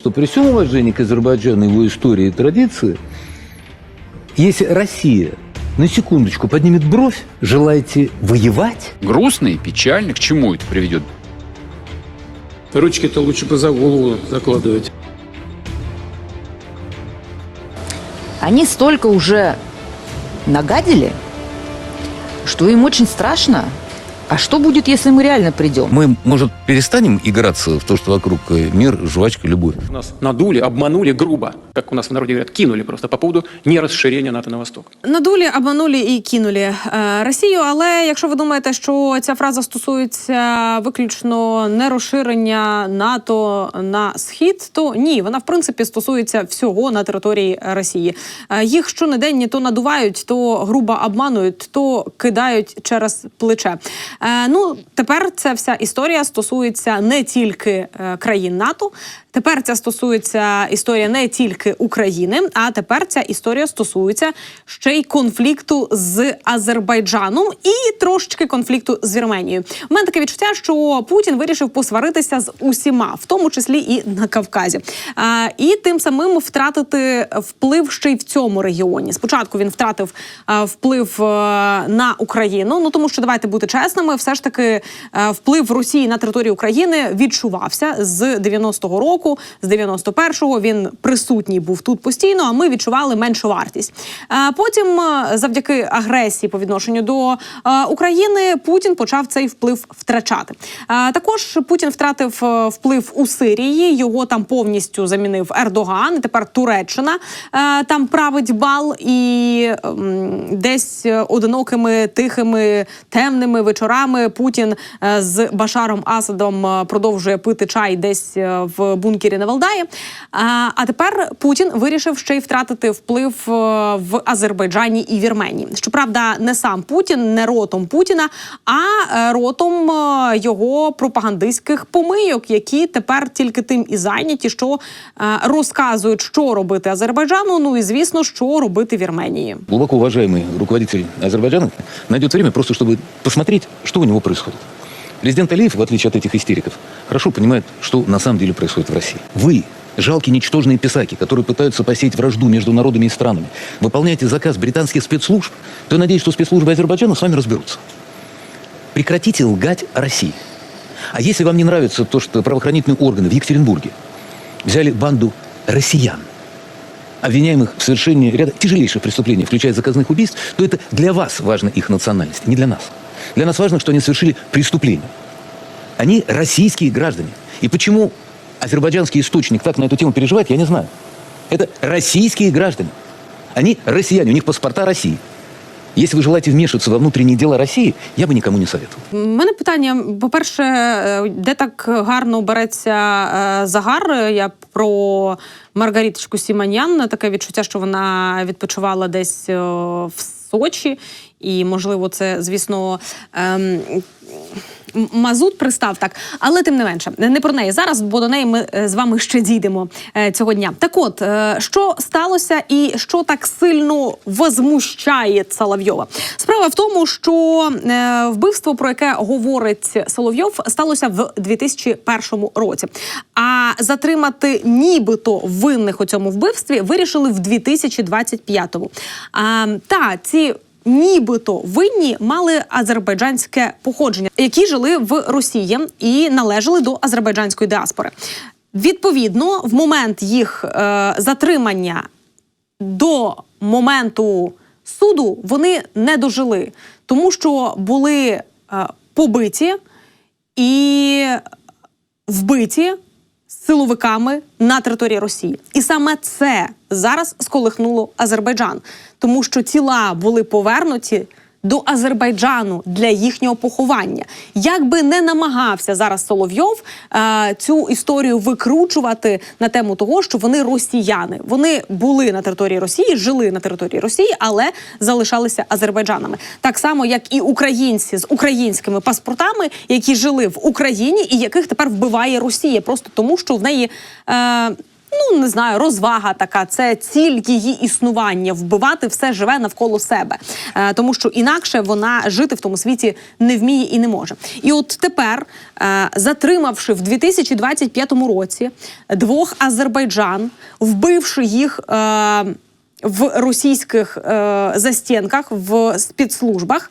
что при всем уважении к Азербайджану, его истории и традиции, если Россия на секундочку поднимет бровь, желаете воевать? Грустно и печально. К чему это приведет? Ручки-то лучше бы за голову закладывать. Они столько уже нагадили, что им очень страшно. А что будет, если мы реально придем? Мы, может, перестанем играться в то, что вокруг э, мир, жвачка, любовь? Нас надули, обманули грубо, как у нас в народе говорят, кинули просто по поводу нерасширения НАТО на восток. Надулі, обманулі і кинулі е, Росію. Але якщо ви думаєте, що ця фраза стосується виключно не розширення НАТО на схід, то ні, вона в принципі стосується всього на території Росії. Е, Їх щонедень то надувають, то грубо обманують, то кидають через плече. Е, Ну тепер ця вся історія стосується не тільки країн НАТО. Тепер це стосується історія не тільки України, а тепер ця історія стосується ще й конфлікту з Азербайджаном і трошечки конфлікту з Вірменією. У мене таке відчуття, що Путін вирішив посваритися з усіма, в тому числі і на Кавказі, а, і тим самим втратити вплив ще й в цьому регіоні. Спочатку він втратив а, вплив е, на Україну. Ну тому що давайте бути чесними, все ж таки е, вплив Росії на територію України відчувався з 90-го року. З 91-го він присутній був тут постійно. А ми відчували меншу вартість. Е, Потім, е, завдяки агресії по відношенню до е, України, Путін почав цей вплив втрачати. Також Путін втратив вплив у Сирії. Його там повністю замінив Ердоган. Тепер Туреччина там править бал і ем, десь одинокими тихими темними вечорами Путін з Башаром Асадом продовжує пити чай десь в бункері на Валдаї. А, тепер Путін вирішив ще й втратити вплив е, в Азербайджані і Вірменії. Щоправда, не сам Путін, не ротом Путіна, а е, ротом е, його пропагандистських помийок, які тепер тільки тим і зайняті, що розказують, що робити Азербайджану. Ну і звісно, що робити Вірменії. Глубоко уважаемый руководитель Азербайджана найдет время просто, чтобы посмотреть, что у него происходит. Президент Алиев, в отличие от этих истериков, хорошо понимает, что на самом деле происходит в России. Вы, жалкие ничтожные писаки, которые пытаются посеять вражду между народами и странами, выполняете заказ британских спецслужб, то я надеюсь, что спецслужбы Азербайджана с вами разберутся. Прекратите лгать о России. А если вам не нравится то, что правоохранительные органы в Екатеринбурге взяли банду россиян, обвиняемых в совершении ряда тяжелейших преступлений, включая заказных убийств, то это для вас важна их национальность, не для нас. Для нас важно, что они совершили преступление. Они российские граждане. И почему азербайджанский источник так на эту тему переживает, я не знаю. Это российские граждане. Они россияне, у них паспорта России. Если вы желаете вмешиваться во внутренние дела России, я бы никому не советовал. У мене питання: по-перше, е, де так гарно береться е, загар? Я про Маргариточку Сіманян. Таке відчуття, що вона відпочивала десь е, в Сочі, і можливо, це звісно. ем, Мазут пристав так, але тим не менше, не про неї зараз, бо до неї ми е, з вами ще дійдемо е, цього дня. Так от, е, що сталося і що так сильно возмущає Соловйова? Справа в тому, що вбивство, про яке говорить Соловйов, сталося в 2001 році. А затримати нібито винних у цьому вбивстві вирішили в 2025-му. А, та ці нібито винні мали азербайджанське походження, які жили в Росії і належали до азербайджанської діаспори. Відповідно, в момент їх е, затримання до моменту суду вони не дожили, тому що були е, побиті і вбиті силовиками на території Росії. І саме це зараз сколихнуло Азербайджан, тому що тіла були повернуті. До Азербайджану для їхнього поховання, як би не намагався зараз Соловйов е, цю історію викручувати на тему того, що вони росіяни. Вони були на території Росії, жили на території Росії, але залишалися азербайджанами. Так само, як і українці з українськими паспортами, які жили в Україні і яких тепер вбиває Росія, просто тому що в неї. Е, ну не знаю, розвага така. Це ціль її існування, вбивати все живе навколо себе, е, тому що інакше вона жити в тому світі не вміє і не може. І от тепер, е, затримавши в 2025 році двох азербайджан, вбивши їх. Е, в російських е, застінках, в спецслужбах,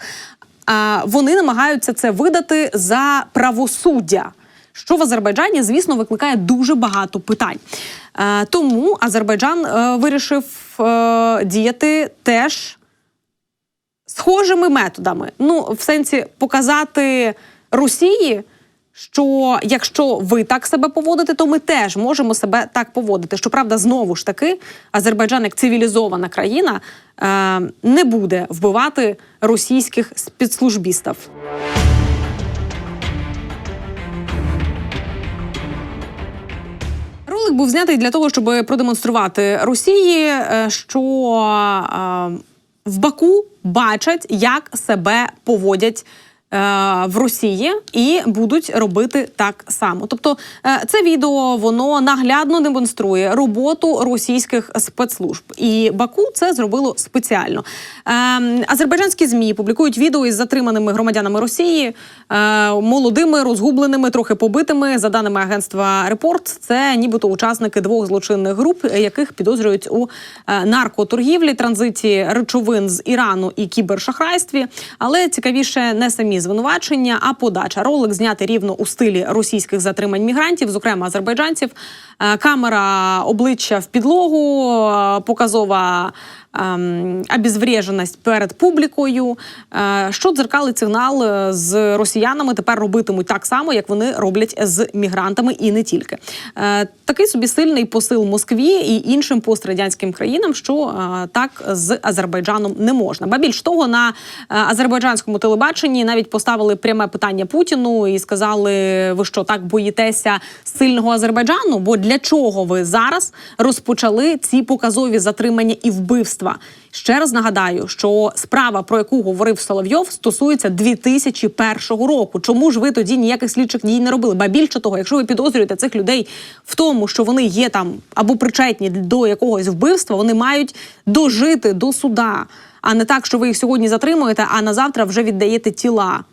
а вони намагаються це видати за правосуддя. Що в Азербайджані, звісно, викликає дуже багато питань. Е, тому Азербайджан е, вирішив е, діяти теж схожими методами. Ну, в сенсі показати Росії, що якщо ви так себе поводите, то ми теж можемо себе так поводити. Щоправда, знову ж таки, Азербайджан як цивілізована країна не буде вбивати російських спецслужбістів. Ролик був знятий для того, щоб продемонструвати Росії, е, що е, в Баку бачать, як себе поводять. Е, В Росії і будуть робити так само. Тобто, е, це відео воно наглядно демонструє роботу російських спецслужб, і Баку це зробило спеціально. Е, Азербайджанські змі публікують відео із затриманими громадянами Росії, молодими, розгубленими, трохи побитими. За даними агентства Репорт, це нібито учасники двох злочинних груп, яких підозрюють у наркоторгівлі, транзиті речовин з Ірану і кібершахрайстві. Але цікавіше не самі звинувачення, а подача. Ролик зняти рівно у стилі російських затримань мігрантів, зокрема азербайджанців. Е, Камера обличчя в підлогу, е, показова ем, перед публікою, е, що дзеркалить сигнал е, з росіянами. Тепер робитимуть так само, як вони роблять з мігрантами, і не тільки. Е, Такий собі сильний посил Москві і іншим пострадянським країнам, що так з Азербайджаном не можна. Ба більш того, на азербайджанському телебаченні навіть поставили пряме питання Путіну і сказали: ви що так боїтеся сильного Азербайджану? Бо для чого ви зараз розпочали ці показові затримання і вбивства? Ще раз нагадаю, що справа, про яку говорив Соловйов, стосується 2001 року. Чому ж ви тоді ніяких слідчих дій не робили? Ба більше того, якщо ви підозрюєте цих людей в тому, що вони є там або причетні до якогось вбивства, вони мають дожити до суда, а не так, що ви їх сьогодні затримуєте, а на завтра вже віддаєте тіла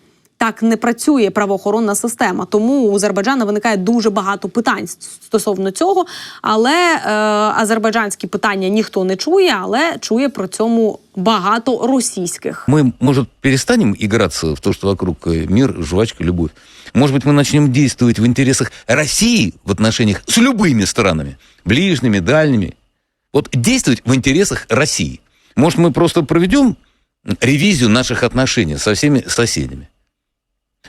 Так не працює правоохоронна система, тому у Азербайджана виникає дуже багато питань стосовно цього. Але е, азербайджанські питання ніхто не чує, але чує про цьому багато російських. Мы, может, перестанем играться в то, что вокруг э, мир, жвачка, любовь? Может быть, мы начнем действовать в интересах России в отношениях с любыми странами, ближними, дальними? Вот действовать в интересах России. Может, мы просто проведем ревизию наших отношений со всеми соседями?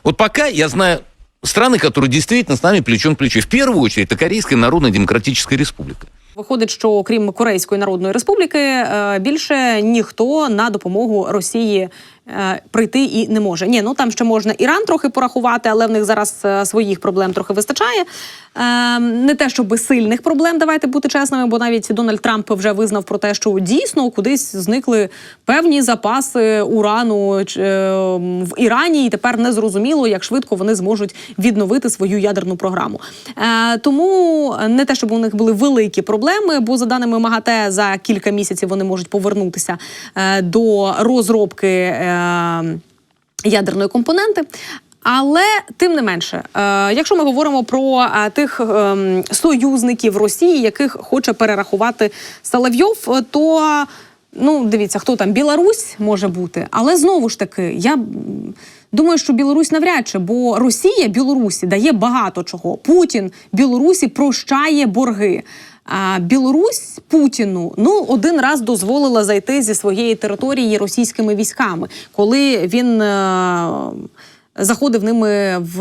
Вот пока я знаю страны, которые действительно с нами плечом к плечу. В первую очередь, это Корейская Народно-Демократическая Республика. Виходить, що окрім Корейської Народної Республіки е, більше ніхто на допомогу Росії е, прийти і не може. Ні, ну там ще можна Іран трохи порахувати, але в них зараз е, своїх проблем трохи вистачає. Е, Не те, щоб сильних проблем, давайте бути чесними, бо навіть Дональд Трамп вже визнав про те, що дійсно кудись зникли певні запаси урану е, в Ірані, і тепер не зрозуміло, як швидко вони зможуть відновити свою ядерну програму. Е, Тому не те, щоб у них були великі проблеми, бо за даними МАГАТЕ за кілька місяців вони можуть повернутися е, до розробки е, ядерної компоненти. Але тим не менше, е, якщо ми говоримо про е, тих е, союзників Росії, яких хоче перерахувати Соловйов, е, то ну дивіться, хто там Білорусь може бути, але знову ж таки, я думаю, що Білорусь навряд чи, бо Росія Білорусі дає багато чого. Путін Білорусі прощає борги. А Білорусь Путіну ну один раз дозволила зайти зі своєї території російськими військами, коли він. Е- Заходив ними в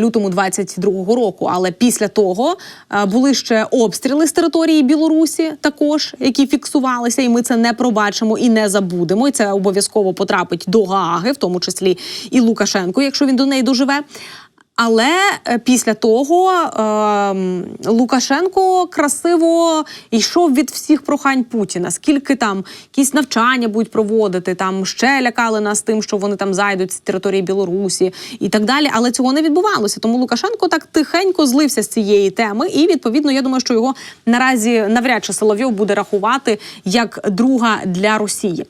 лютому 22-го року, але після того е, були ще обстріли з території Білорусі, також які фіксувалися, і ми це не пробачимо і не забудемо. І це обов'язково потрапить до Гааги, в тому числі і Лукашенко, якщо він до неї доживе. Але е, після того е, Лукашенко красиво йшов від всіх прохань Путіна. Скільки там якісь навчання будуть проводити, там ще лякали нас тим, що вони там зайдуть з території Білорусі і так далі. Але цього не відбувалося. Тому Лукашенко так тихенько злився з цієї теми. І відповідно, я думаю, що його наразі навряд чи Соловйов буде рахувати як друга для Росії.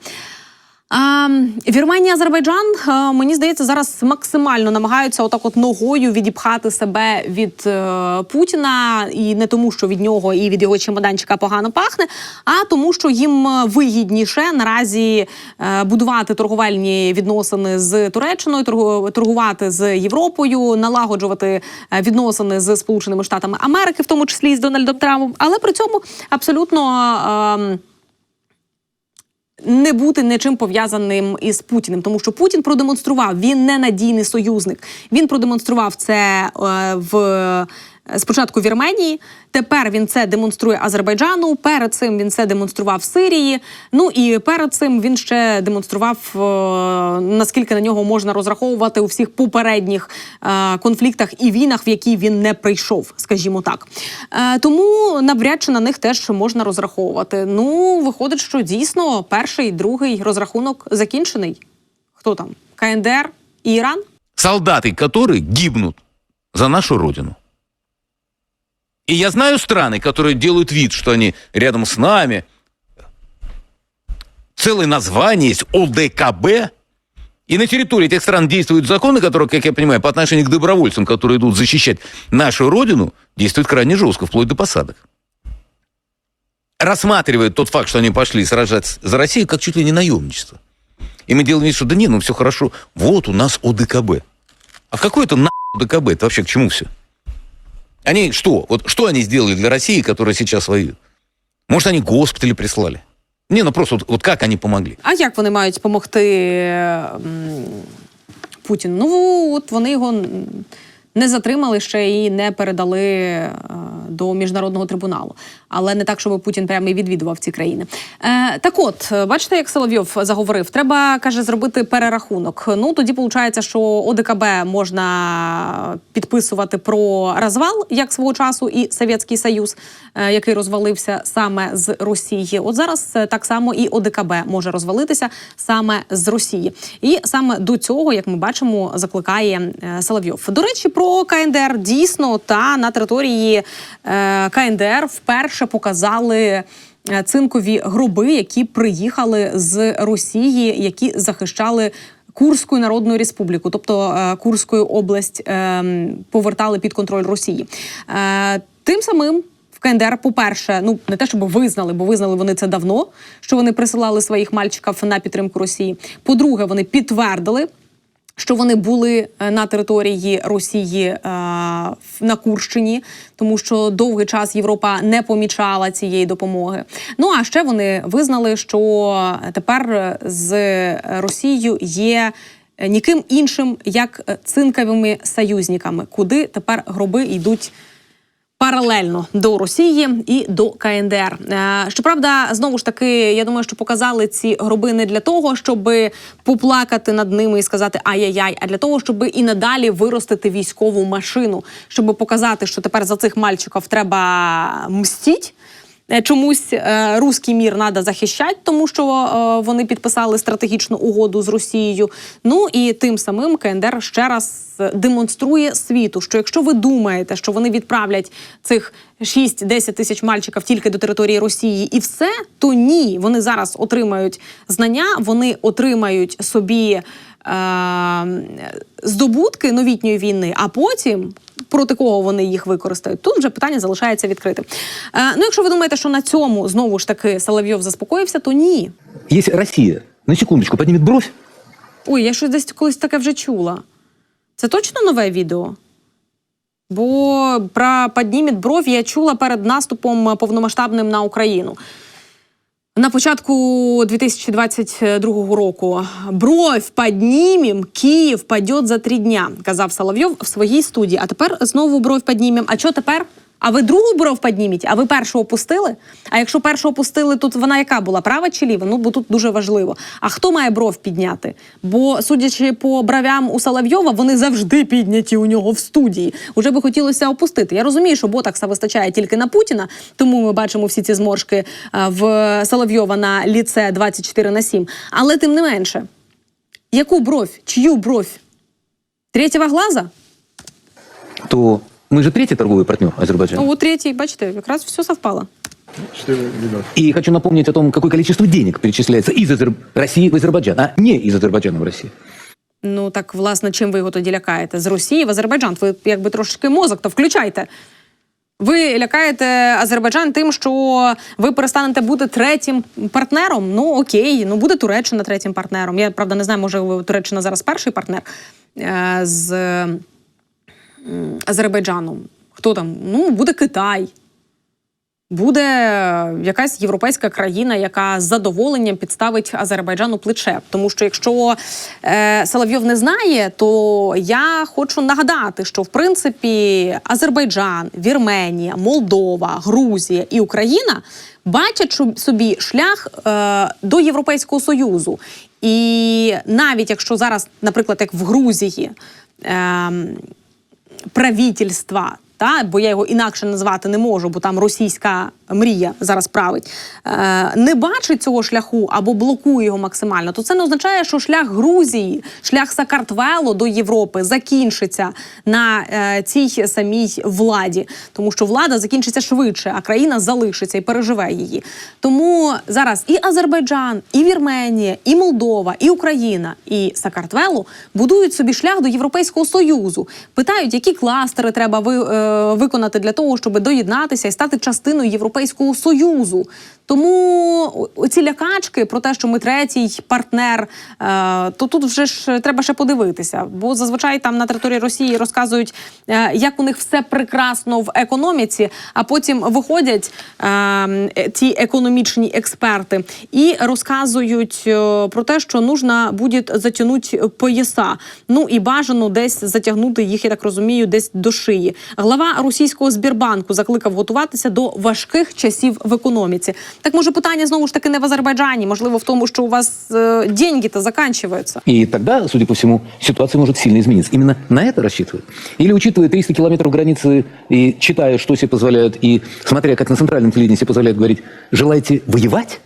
А, Вірменія, Азербайджан, а, мені здається, зараз максимально намагаються отак от ногою відіпхати себе від е, Путіна, і не тому, що від нього і від його чемоданчика погано пахне, а тому, що їм е, вигідніше наразі е, будувати торговельні відносини з Туреччиною, торгу- торгувати з Європою, налагоджувати е, відносини з Сполученими Штатами Америки, в тому числі і з Дональдом Трампом, але при цьому абсолютно. ем, не бути нічим пов'язаним із Путіним, тому що Путін продемонстрував, він ненадійний союзник. Він продемонстрував це е, в спочатку Вірменії. Тепер він це демонструє Азербайджану. Перед цим він це демонстрував Сирії. Ну і перед цим він ще демонстрував е, наскільки на нього можна розраховувати у всіх попередніх е, конфліктах і війнах, в які він не прийшов, скажімо так. Е, тому навряд чи на них теж можна розраховувати. Ну, виходить, що дійсно перший, другий розрахунок закінчений. Хто там? КНДР і Іран? солдаты, которые гибнут за нашу родину. И я знаю страны, которые делают вид, что они рядом с нами. Целое название есть ОДКБ. И на территории этих стран действуют законы, которые, как я понимаю, по отношению к добровольцам, которые идут защищать нашу родину, действуют крайне жестко, вплоть до посадок. Рассматривают тот факт, что они пошли сражаться за Россию, как чуть ли не наемничество. И мы делаем вид, что да не, ну все хорошо. Вот у нас ОДКБ. А какой это на ОДКБ? Это вообще к чему все? Они что? Вот что они сделали для России, которая сейчас воюет? Может, они госпитали прислали? Не, ну просто вот, вот как они помогли? А як вони мають допомогти Путіну? Ну от вони його не затримали ще і не передали е, до міжнародного трибуналу. Але не так, щоб Путін прямо і відвідував ці країни. Е, так от, бачите, як Соловйов заговорив, треба каже зробити перерахунок. Ну тоді виходить, що ОДКБ можна підписувати про розвал, як свого часу, і Совєтський Союз, е, який розвалився саме з Росії. От зараз е, так само і ОДКБ може розвалитися саме з Росії. І саме до цього, як ми бачимо, закликає е, Соловйов. До речі, про КНДР дійсно та на території е, КНДР вперше показали. е, Цинкові гроби, які приїхали з Росії, які захищали Курську Народну Республіку, тобто е, Курську область е, повертали під контроль Росії. Тим самим в КНДР, по-перше, ну не те, щоб визнали, бо визнали вони це давно, що вони присилали своїх мальчиків на підтримку Росії. По-друге, вони підтвердили. Що вони були е, на території Росії е, на Курщині, тому що довгий час Європа не помічала цієї допомоги. Ну а ще вони визнали, що тепер з Росією є е, ніким іншим як е, цинковими союзниками, куди тепер гроби йдуть паралельно до Росії і до КНДР. Е, Щоправда, знову ж таки, я думаю, що показали ці гроби не для того, щоб поплакати над ними і сказати ай-яй-яй, а для того, щоб і надалі виростити військову машину, щоб показати, що тепер за цих мальчиків треба мстіть. Е, Чомусь е, руський мір треба захищати, тому що е, вони підписали стратегічну угоду з Росією. Ну і тим самим КНДР ще раз демонструє світу, що якщо ви думаєте, що вони відправлять цих 6-10 тисяч мальчиків тільки до території Росії, і все, то ні, вони зараз отримають знання, вони отримають собі. е, Здобутки новітньої війни, а потім проти кого вони їх використають. Тут вже питання залишається відкритим. Е, ну, якщо ви думаєте, що на цьому знову ж таки Соловйов заспокоївся, то ні. Если Россия на секундочку поднимет бровь, Ой, я щось десь колись таке вже чула. Це точно нове відео? Бо про піднімет бров я чула перед наступом повномасштабним на Україну. На початку 2022 року бров піднімем, Київ падет за три дня, казав Соловйов в своїй студії. А тепер знову бров піднімем. А що тепер? А ви другу бров підніміть, а ви першого пустили? А якщо першого пустили, тут вона яка була? Права чи ліва? Ну, бо тут дуже важливо. А хто має бров підняти? Бо, судячи по бровям у Соловйова, вони завжди підняті у нього в студії. Уже би хотілося опустити. Я розумію, що ботакса вистачає тільки на Путіна, тому ми бачимо всі ці зморшки е, в Соловйова на ліце 24 на 7. Але тим не менше, яку бровь? Чию бровь? Третього глаза? То мы же третий торговый партнер Азербайджана. Ну, от третій, бачите, якраз все совпало. И хочу напомнить о том, какое количество денег перечисляется из Азер- России в Азербайджан, а не из Азербайджана в Россию. Ну так, власне, чим ви його тоді лякаєте? З Росії в Азербайджан. Ви якби трошки мозок, то включайте. Ви лякаєте Азербайджан тим, що ви перестанете бути третім партнером. Ну окей, ну буде Туреччина третім партнером. Я правда не знаю, може Туреччина зараз перший партнер е, з Азербайджаном. Хто там? Ну, буде Китай. Буде якась європейська країна, яка з задоволенням підставить Азербайджану плече. Тому що якщо е, Соловйов не знає, то я хочу нагадати, що в принципі Азербайджан, Вірменія, Молдова, Грузія і Україна бачать собі шлях е, до Європейського союзу. І навіть якщо зараз, наприклад, як в Грузії. Е, правительства, та бо я його інакше назвати не можу, бо там російська мрія зараз править, е, не бачить цього шляху або блокує його максимально, то це не означає, що шлях Грузії, шлях Сакартвело до Європи закінчиться на е, цій самій владі, тому що влада закінчиться швидше, а країна залишиться і переживе її. Тому зараз і Азербайджан, і Вірменія, і Молдова, і Україна, і Сакартвело будують собі шлях до Європейського союзу. Питають, які кластери треба ви, е, виконати для того, щоб доєднатися і стати частиною Європейського союзу. Тому ці лякачки про те, що ми третій партнер, е, то тут вже ж треба ще подивитися. Бо зазвичай там на території Росії розказують, е, як у них все прекрасно в економіці, а потім виходять е, ці економічні експерти і розказують е, про те, що нужно буде затягнути пояса. Ну і бажано десь затягнути їх, я так розумію, десь до шиї. Глава російського Збірбанку закликав готуватися до важких часів в економіці. Так може питання знову ж таки не в Азербайджані, можливо, в тому, що у вас е, деньги-то заканчиваються. И тогда, судя по всему, ситуация может сильно измениться. Именно на это рассчитывают? Или учитывая 300 километров границы и читая, что себе позволяют, и смотря, как на центральном телевидении себе позволяют говорить, желаете воевать?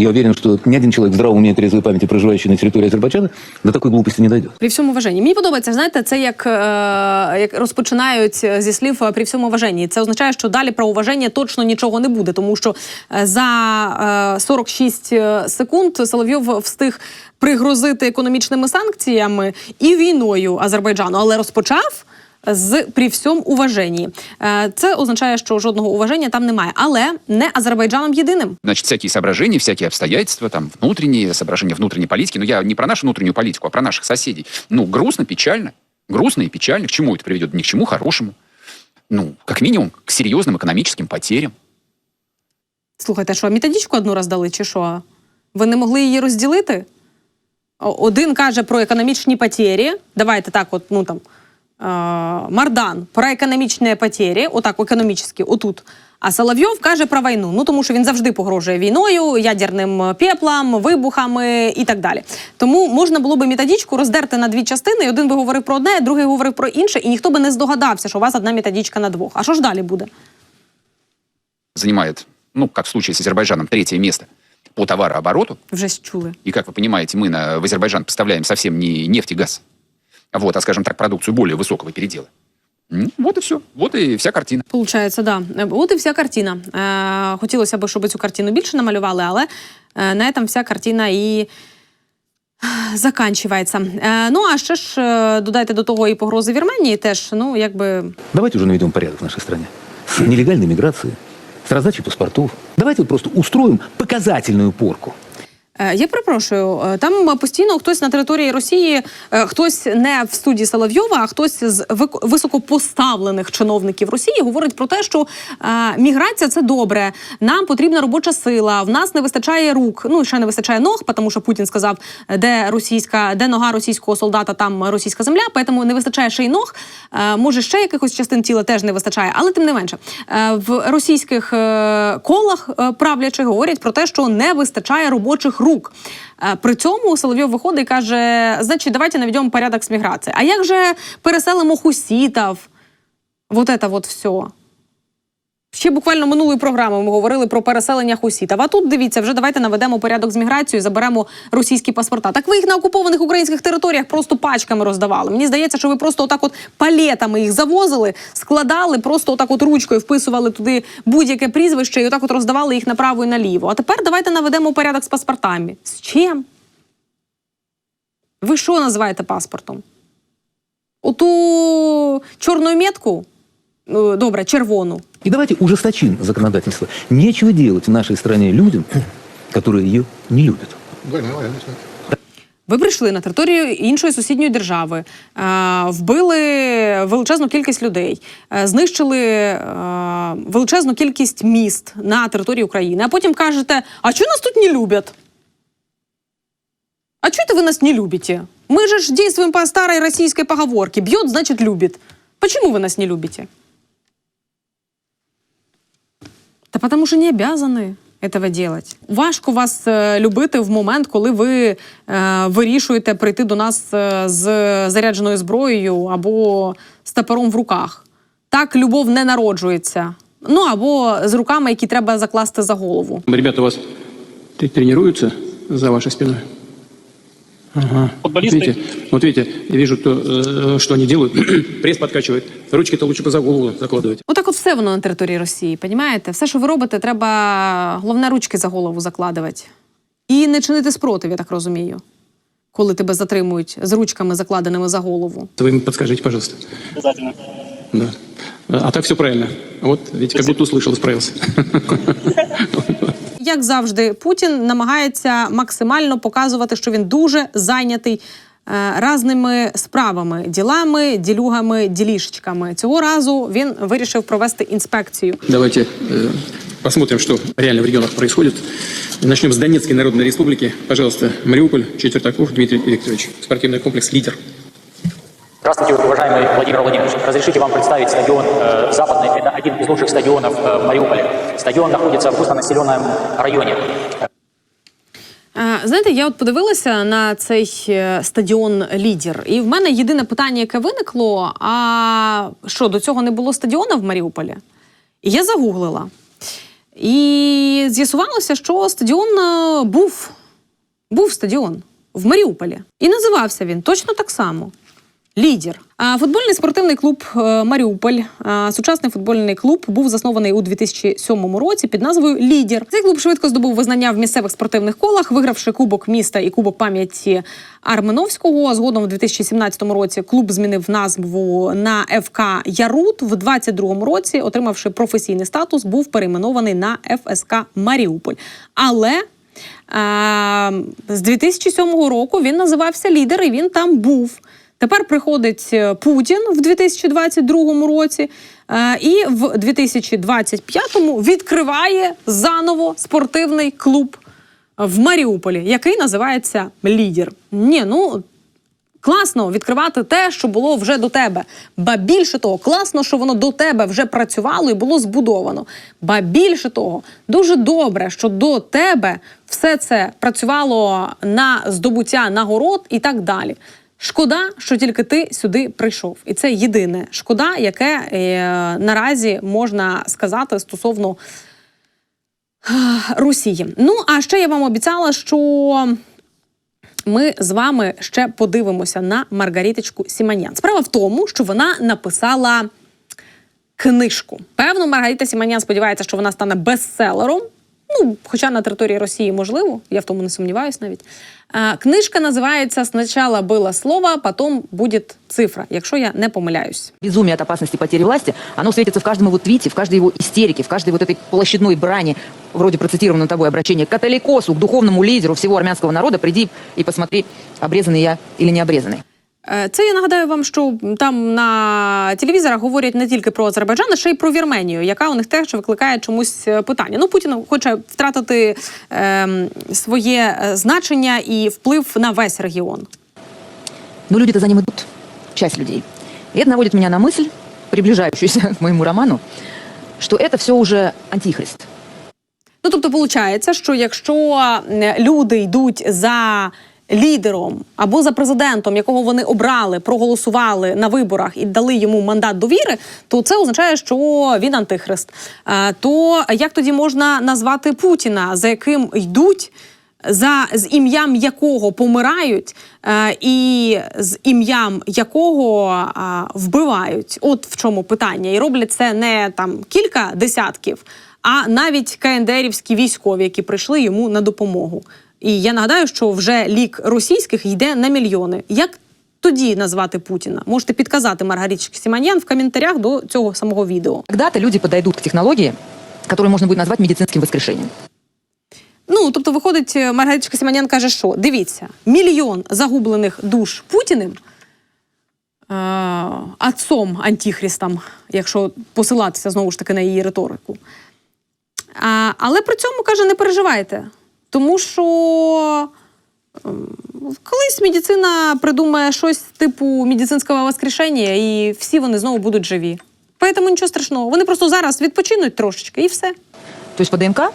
Я уверен, что ни один человек в здравом уме трезвой памяти, проживающий на территории Азербайджана, до такой глупости не дойдет. При всьому вважанні. Мені подобається, знаєте, це як, е, як розпочинають зі слів е, при всьому вважанні. Це означає, що далі про уваження точно нічого не буде, тому що е, за е, 46 секунд Соловйов встиг пригрозити економічними санкціями і війною Азербайджану, але розпочав. З при всьому уваженні. Е, Це означає, що жодного уваження там немає, але не Азербайджаном єдиним. Значит, всякие соображения, всякие обстоятельства, там, внутренние соображения внутренней политики. Но я не про нашу внутреннюю политику, а про наших соседей. Ну, грустно, печально. Грустно и печально. К чему это приведет? Ни к чему хорошему. Ну, как минимум, к серьезным экономическим потерям. Слухайте, що методичку одну роздали, чи що? Ви не могли її розділити? О- Один каже про економічні потері. Давайте так, от, ну там е- Мардан про економічні потері, отак, економічні, отут. А Соловйов каже про війну. Ну тому що він завжди погрожує війною, ядерним пеплом, вибухами і так далі. Тому можна було би методичку роздерти на дві частини, і один би говорив про одне, другий говорив про інше, і ніхто би не здогадався, що у вас одна методичка на двох. А що ж далі буде? Занимает, ну, как в случае с Азербайджаном, третье место по товарообороту. Вже чули. И, как вы понимаете, мы на, в Азербайджан поставляем совсем не нефть и газ, вот, а, скажем так, продукцию более высокого передела. Вот и все. Вот и вся картина. Получається, да. Е, От і вся картина. Е, хотілося б, щоб цю картину більше намалювали, але е, на этом вся картина і заканчивається. Е, ну а ще ж додайте до того і погрози Вірменії теж, ну якби Давайте уже наведем порядок в нашей стране. С нелегальной миграцией, с раздачей паспортов. Давайте вот просто устроим показательную порку. Е, Я перепрошую, е, там постійно хтось на території Росії, е, хтось не в студії Соловйова, а хтось з високопоставлених чиновників Росії говорить про те, що е, міграція це добре. Нам потрібна робоча сила. В нас не вистачає рук. Ну ще не вистачає ног, тому що Путін сказав, е, де російська, де нога російського солдата, там російська земля. Тому не вистачає ще й ног. Е, Може, ще якихось частин тіла теж не вистачає, але тим не менше е, в російських е, колах е, правлячих говорять про те, що не вистачає робочих рук. Е, При цьому Соловйов виходить і каже: значить, давайте наведемо порядок з міграцією. А як же переселимо хусітів? Вот это вот все. Ще буквально минулої програми ми говорили про переселення хусітів. А тут дивіться, вже давайте наведемо порядок з міграцією, заберемо російські паспорта. Так ви їх на окупованих українських територіях просто пачками роздавали. Мені здається, що ви просто отак от палетами їх завозили, складали, просто отак от ручкою вписували туди будь-яке прізвище і отак от роздавали їх направо і наліво. А тепер давайте наведемо порядок з паспортами. З чим? Ви що називаєте паспортом? Оту чорну метку? Ну, Добре, червону. И давайте ужесточим законодательство. Нечего делать в нашей стране людям, которые ее не любят. Ви прийшли на територію іншої сусідньої держави, е, вбили величезну кількість людей, е, знищили е, величезну кількість міст на території України, а потім кажете: а чого нас тут не люблять? А чого ви нас не любите? Мы же ж действуем по старой российской поговорке. Бьет, значит, любит. Почему вы нас не любите? Потому що не обязаны этого делать. Важко вас е, любити в момент, коли ви е, вирішуєте прийти до нас е, з зарядженою зброєю або з топором в руках. Так любов не народжується. Ну або з руками, які треба закласти за голову. Ребята у вас тренуються за вашою спиной? Ага. Футболисты- Видите? Вот видите, я вижу, то, э, что они делают. Пресс подкачивает. Ручки-то лучше бы за голову закладывать. Отак от все воно на території Росії, понімаєте? Все, що ви робите, треба головне ручки за голову закладувати. І не чинити спротив, я так розумію, коли тебе затримують з ручками, закладеними за голову. Вы им подскажите, пожалуйста. Обязательно. Да. А так все правильно. Вот, видите, как будто услышал, справился. Як завжди, Путін намагається максимально показувати, що він дуже зайнятий е, разними справами, ділами, ділюгами, ділішечками. Цього разу він вирішив провести інспекцію. Давайте э, посмотрим, что реально в регионах происходит. Начнем с Донецкой Народной Республики. Пожалуйста, Мариуполь, Четвертаков Дмитрий Викторович. Спортивный комплекс «Лидер». Здравствуйте, уважаемый Владимир Владимирович. Разрешите вам представить стадион э, Западный. Это один из лучших стадионов э, в Мариуполе. Стадион находится в густонаселенном районе. Е, Знаєте, я от подивилася на цей е, стадіон Лідер, і в мене єдине питання, яке виникло: а що до цього не було стадіона в Маріуполі? І я загуглила. І з'ясувалося, що стадіон е, був, був стадіон в Маріуполі. І називався він точно так само. Лідер. Футбольний спортивний клуб е, Маріуполь, е, сучасний футбольний клуб, був заснований у 2007 році під назвою Лідер. Цей клуб швидко здобув визнання в місцевих спортивних колах, вигравши Кубок міста і Кубок пам'яті Арменовського. Згодом в 2017 році клуб змінив назву на ФК Ярут. В 2022 році, отримавши професійний статус, був перейменований на ФСК Маріуполь. Але а, з 2007 року він називався лідер, і він там був. Тепер приходить е, Путін в 2022 році, е, і в 2025-му відкриває заново спортивний клуб в Маріуполі, який називається Лідер. Ні, ну Класно відкривати те, що було вже до тебе. Ба більше того, класно, що воно до тебе вже працювало і було збудовано. Ба більше того, дуже добре, що до тебе все це працювало на здобуття нагород і так далі. Шкода, що тільки ти сюди прийшов, і це єдине шкода, яке е, наразі можна сказати стосовно Росії. Ну а ще я вам обіцяла, що ми з вами ще подивимося на Маргаріточку Сіманян. Справа в тому, що вона написала книжку. Певно, Маргарита Сіманян сподівається, що вона стане бестселером. Ну, хоча на території Росії можливо, я в тому не сумніваюся навіть. Е, Книжка називається «Сначала было слово, потом будет цифра», якщо я не помиляюсь. Безумие от опасности потери власти, оно светится в каждом его твите, в каждой его истерике, в каждой вот этой площадной брани вроде процитированного тобой обращения, к католикосу, к духовному лидеру всего армянского народа, приди и посмотри, обрезанный я или не обрезанный. Е, Це я нагадаю вам, що там на телевізорах говорять не тільки про Азербайджан, а ще й про Вірменію, яка у них теж викликає чомусь е, питання. Ну, Путін хоче втратити ем, своє е, значення і вплив на весь регіон. Но люди-то за ним идут, часть людей. И это наводит меня на мысль, приближающуюся к моему роману, что это все уже антихрист. Ну тобто, виходить, що якщо е, люди йдуть за лідером або за президентом, якого вони обрали, проголосували на виборах і дали йому мандат довіри, то це означає, що він антихрист. Е, То як тоді можна назвати Путіна, за яким йдуть? За з ім'ям якого помирають, е, і з ім'ям якого е, вбивають, от в чому питання, і роблять це не там кілька десятків, а навіть КНДРівські військові, які прийшли йому на допомогу. І я нагадаю, що вже лік російських йде на мільйони. Як тоді назвати Путіна? Можете підказати Маргарічці Сіманян в коментарях до цього самого відео. Когда-то люди подойдут к технологии, которую можно будет назвать медицинским воскрешением. Ну тобто, виходить, Маргаричка Сіманян каже, що дивіться, мільйон загублених душ Путіним. е, Отцом антихристом, якщо посилатися знову ж таки на її риторику. А, але при цьому каже, не переживайте. Тому що ем, колись медицина придумає щось типу медицинського воскрешення, і всі вони знову будуть живі. Поэтому нічого страшного. Вони просто зараз відпочинуть трошечки і все. Тобто по ДНК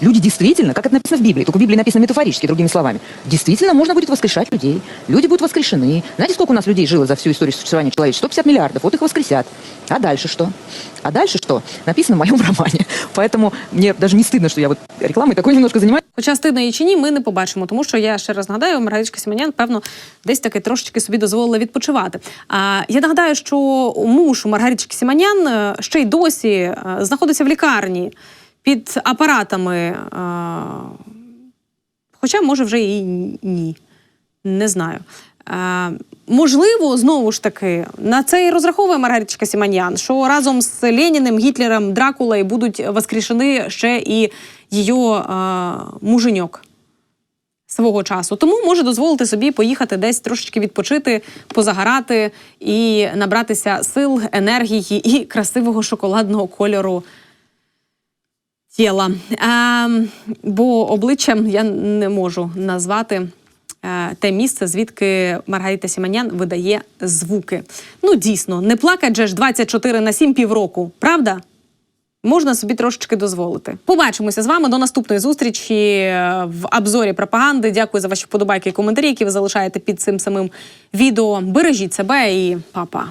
люди действительно, как это написано в Библии, только в Библии написано метафорически, другими словами, действительно можно будет воскрешать людей. Люди будут воскрешены. Знаете, сколько у нас людей жило за всю историю существования человечества? 150 миллиардов. Вот их воскресят. А дальше что? А дальше что? Написано в моем романе. Поэтому мне даже не стыдно, что я вот рекламой такой немножко занимаюсь. Хоча стидно її чи ні, ми не побачимо, тому що я ще раз нагадаю, Маргаричка Сіманян, певно, десь таки трошечки собі дозволила відпочивати. А я нагадаю, що муж у Маргарички Сіманян е, ще й досі е, знаходиться в лікарні під апаратами. е, Хоча, може, вже і ні. Не знаю. Е, можливо, знову ж таки, на це і розраховує Маргаричка Сіманян, що разом з Леніним, Гітлером, Дракулою будуть воскрешені ще і її е, муженьок свого часу. Тому може дозволити собі поїхати десь трошечки відпочити, позагорати і набратися сил, енергії і красивого шоколадного кольору тіла. Е, бо обличчям я не можу назвати е, те місце, звідки Маргарита Сіманян видає звуки. Ну, дійсно, не плакать же ж 24 на 7 півроку, правда? Можна собі трошечки дозволити. Побачимося з вами до наступної зустрічі е, в обзорі пропаганди. Дякую за ваші вподобайки і коментарі, які ви залишаєте під цим самим відео. Бережіть себе і па-па.